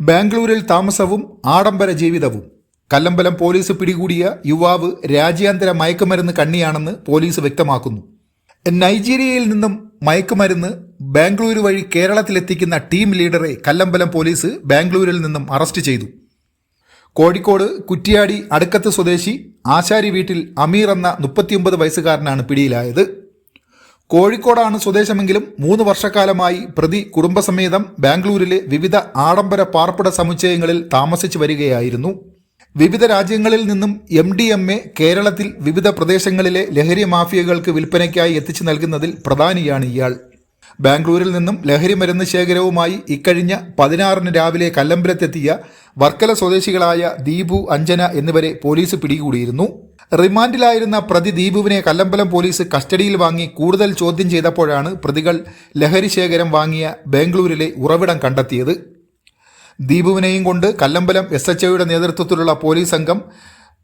ബാംഗ്ലൂരിൽ താമസവും ആഡംബര ജീവിതവും. കല്ലമ്പലം പോലീസ് പിടികൂടിയ യുവാവ് രാജ്യാന്തര മയക്കുമരുന്ന് കണ്ണിയാണെന്ന് പോലീസ് വ്യക്തമാക്കുന്നു. നൈജീരിയയിൽ നിന്നും മയക്കുമരുന്ന് ബാംഗ്ലൂരു വഴി കേരളത്തിലെത്തിക്കുന്ന ടീം ലീഡറെ കല്ലമ്പലം പോലീസ് ബാംഗ്ലൂരിൽ നിന്നും അറസ്റ്റ് ചെയ്തു. കോഴിക്കോട് കുറ്റിയാടി അടുക്കത്ത് സ്വദേശി ആശാരി വീട്ടിൽ അമീർ എന്ന മുപ്പത്തിയൊമ്പത് വയസ്സുകാരനാണ് പിടിയിലായത്. കോഴിക്കോടാണ് സ്വദേശമെങ്കിലും മൂന്ന് വർഷക്കാലമായി പ്രതി കുടുംബസമേതം ബാംഗ്ലൂരിലെ വിവിധ ആഡംബര പാർപ്പിട സമുച്ചയങ്ങളിൽ താമസിച്ചു വരികയായിരുന്നു. വിവിധ രാജ്യങ്ങളിൽ നിന്നും എം ഡി എം എ കേരളത്തിൽ വിവിധ പ്രദേശങ്ങളിലെ ലഹരി മാഫിയകൾക്ക് വിൽപ്പനയ്ക്കായി എത്തിച്ചു നൽകുന്നതിൽ പ്രധാനിയാണ് ഇയാൾ. ബാംഗ്ലൂരിൽ നിന്നും ലഹരി മരുന്ന് ശേഖരവുമായി ഇക്കഴിഞ്ഞ പതിനാറിന് രാവിലെ കല്ലമ്പലത്തെത്തിയ വർക്കല സ്വദേശികളായ ദീപു അഞ്ജന എന്നിവരെ പോലീസ് പിടികൂടിയിരുന്നു. റിമാൻഡിലായിരുന്ന പ്രതി ദീപുവിനെ കല്ലമ്പലം പോലീസ് കസ്റ്റഡിയിൽ വാങ്ങി കൂടുതൽ ചോദ്യം ചെയ്തപ്പോഴാണ് പ്രതികൾ ലഹരി ശേഖരം വാങ്ങിയ ബാംഗ്ലൂരിലെ ഉറവിടം കണ്ടെത്തിയത്. ദീപുവിനെയും കൊണ്ട് കല്ലമ്പലം എസ് എച്ച് ഒയുടെ നേതൃത്വത്തിലുള്ള പോലീസ് സംഘം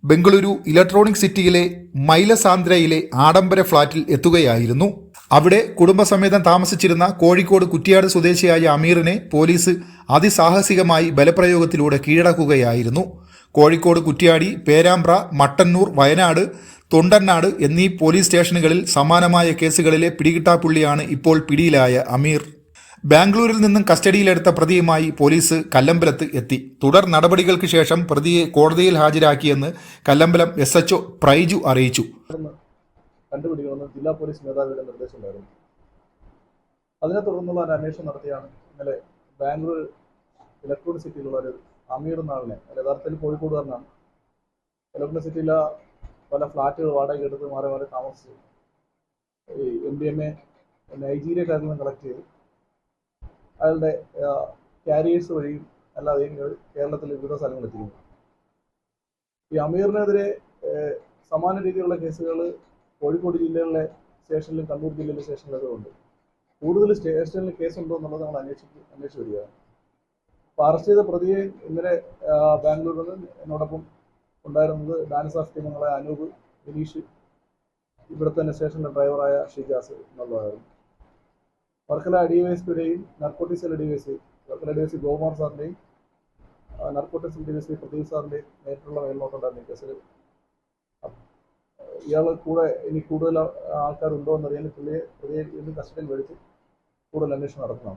ബംഗളൂരു ഇലക്ട്രോണിക് സിറ്റിയിലെ മൈലസാന്ദ്രയിലെ ആഡംബര ഫ്ളാറ്റിൽ എത്തുകയായിരുന്നു. അവിടെ കുടുംബസമേതം താമസിച്ചിരുന്ന കോഴിക്കോട് കുറ്റിയാട് സ്വദേശിയായ അമീറിനെ പോലീസ് അതിസാഹസികമായി ബലപ്രയോഗത്തിലൂടെ കീഴടക്കുകയായിരുന്നു. കോഴിക്കോട് കുറ്റിയാടി പേരാമ്പ്ര മട്ടന്നൂർ വയനാട് തൊണ്ടന്നാട് എന്നീ പോലീസ് സ്റ്റേഷനുകളിൽ സമാനമായ കേസുകളിലെ പിടികിട്ടാപ്പുള്ളിയാണ് ഇപ്പോൾ പിടിയിലായ അമീർ. ബാംഗ്ലൂരിൽ നിന്നും കസ്റ്റഡിയിലെടുത്ത പ്രതിയുമായി പോലീസ് കല്ലമ്പലത്ത് എത്തി. തുടർ നടപടികൾക്ക് ശേഷം പ്രതിയെ കോടതിയിൽ ഹാജരാക്കിയെന്ന് കല്ലമ്പലം എസ് എച്ച് പ്രൈജു അറിയിച്ചു. ജില്ലാ പോലീസ് മേധാവിയുടെ നിർദ്ദേശമുണ്ടായിരുന്നു അതിനെ തുടർന്നുള്ള ഒരു അന്വേഷണം നടത്തിയാണ് ഇന്നലെ ബാംഗ്ലൂർ ഇലക്ട്രോണിക് സിറ്റിയിലുള്ള ഒരു അമീർ എന്നാളിനെ യഥാർത്ഥത്തിൽ കോഴിക്കോടുകാരനാണ്. ഇലക്ട്രോണിക് സിറ്റിയിലെ പല ഫ്ലാറ്റുകൾ വാടക എടുത്ത് മാറി മാറി താമസിച്ചു. ഈ എം ഡി എം എ നൈജീരിയക്കാരിൽ നിന്ന് കളക്ട് ചെയ്ത്. അയാളുടെ ക്യാരിയേഴ്സ് വഴിയും അല്ലാതെ കേരളത്തിൽ വിവിധ സ്ഥലങ്ങളെത്തിക്കുന്നു ഈ അമീറിനെതിരെ സമാന രീതിയിലുള്ള കേസുകൾ കോഴിക്കോട് ജില്ലയിലെ സ്റ്റേഷനിലും കണ്ണൂർ ജില്ലയിലെ സ്റ്റേഷനിലൊക്കെ ഉണ്ട്. കൂടുതൽ സ്റ്റേഷനിൽ കേസുണ്ടോ എന്നുള്ളത് നമ്മൾ അന്വേഷിച്ച് അന്വേഷിച്ച് വരികയാണ്. അപ്പോൾ ചെയ്ത പ്രതിയെ ഇന്നലെ ബാംഗ്ലൂരിൽ നിന്ന് എന്നോടൊപ്പം ഉണ്ടായിരുന്നത് ഡാൻസ് ഓഫ് അനൂപ് വിനീഷ് ഇവിടുത്തെ തന്നെ സ്റ്റേഷന്റെ ഡ്രൈവറായ ഷിജാസ് എന്നുള്ളതായിരുന്നു വർക്കല ഡി വൈ എസ് പിയുടെയും narcotics L D Y Varkala D Y S Gokumar സാറിന്റെയും narcotics D Y Pradeep സാറിന്റെയും നേരിട്ടുള്ള മേൽനോട്ടുണ്ടായിരുന്നു കേസിൽ ഇയാൾ കൂടെ ഇനി കൂടുതൽ ആൾക്കാരുണ്ടോ എന്നറിയാൻ പുള്ളിയെ പ്രതിയെ ഇന്ന് കസ്റ്റഡിയിൽ മേടിച്ച് കൂടുതൽ അന്വേഷണം നടത്തണം.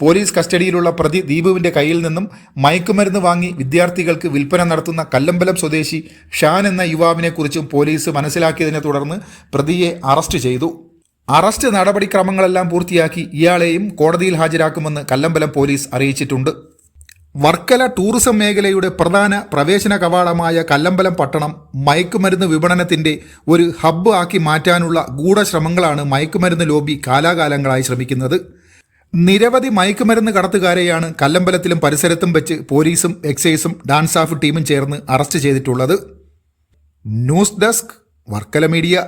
പോലീസ് കസ്റ്റഡിയിലുള്ള പ്രതി ദീപുവിന്റെ കയ്യിൽ നിന്നും മയക്കുമരുന്ന് വാങ്ങി വിദ്യാർത്ഥികൾക്ക് വിൽപ്പന നടത്തുന്ന കല്ലമ്പലം സ്വദേശി ഷാൻ എന്ന യുവാവിനെക്കുറിച്ചും പോലീസ് മനസ്സിലാക്കിയതിനെ തുടർന്ന് പ്രതിയെ അറസ്റ്റ് ചെയ്തു. അറസ്റ്റ് നടപടിക്രമങ്ങളെല്ലാം പൂർത്തിയാക്കി ഇയാളെയും കോടതിയിൽ ഹാജരാക്കുമെന്ന് കല്ലമ്പലം പോലീസ് അറിയിച്ചിട്ടുണ്ട്. വർക്കല ടൂറിസം മേഖലയുടെ പ്രധാന പ്രവേശന കവാടമായ കല്ലമ്പലം പട്ടണം മയക്കുമരുന്ന് വിപണനത്തിന്റെ ഒരു ഹബ്ബ് ആക്കി മാറ്റാനുള്ള ഗൂഢശ്രമങ്ങളാണ് മയക്കുമരുന്ന് ലോബി കാലാകാലങ്ങളായി ശ്രമിക്കുന്നത്. നിരവധി മയക്കുമരുന്ന് കടത്തുകാരെയാണ് കല്ലമ്പലത്തിലും പരിസരത്തും വെച്ച് പോലീസും എക്സൈസും ഡാൻസ് ഓഫ് ടീമും ചേർന്ന് അറസ്റ്റ് ചെയ്തിട്ടുള്ളത്. News desk Varkala media.